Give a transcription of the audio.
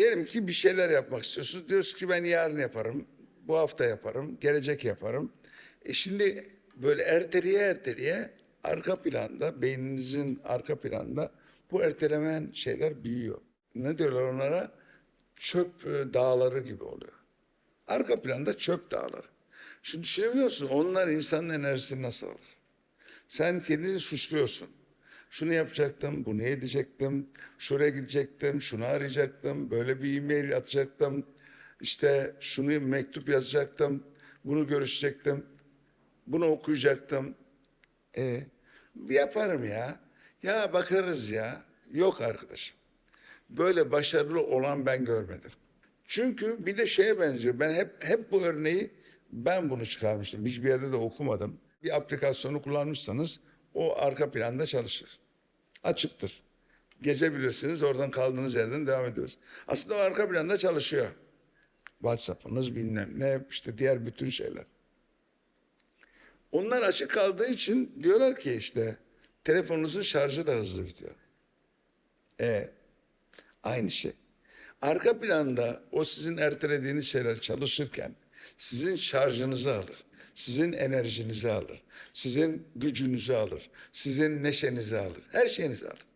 Diyelim ki bir şeyler yapmak istiyorsunuz. Diyorsunuz ki ben yarın yaparım, bu hafta yaparım, gelecek yaparım. E şimdi böyle erteleye erteleye arka planda, beyninizin arka planda bu ertelemeyen şeyler büyüyor. Ne diyorlar onlara? Çöp e, dağları gibi oluyor. Arka planda çöp dağları. Şimdi düşünebiliyor musun? Onlar insanın enerjisini nasıl alır? Sen kendini suçluyorsun. Şunu yapacaktım, bunu edecektim, şuraya gidecektim, şunu arayacaktım, böyle bir e-mail atacaktım, işte şunu mektup yazacaktım, bunu görüşecektim, bunu okuyacaktım. E, yaparım ya. Ya bakarız ya. Yok arkadaşım. Böyle başarılı olan ben görmedim. Çünkü bir de şeye benziyor. Ben hep hep bu örneği ben bunu çıkarmıştım. Hiçbir yerde de okumadım. Bir aplikasyonu kullanmışsanız o arka planda çalışır. Açıktır. Gezebilirsiniz. Oradan kaldığınız yerden devam ediyoruz. Aslında o arka planda çalışıyor. WhatsApp'ınız bilmem ne işte diğer bütün şeyler. Onlar açık kaldığı için diyorlar ki işte telefonunuzun şarjı da hızlı bitiyor. E aynı şey. Arka planda o sizin ertelediğiniz şeyler çalışırken sizin şarjınızı alır. Sizin enerjinizi alır. Sizin gücünüzü alır. Sizin neşenizi alır. Her şeyinizi alır.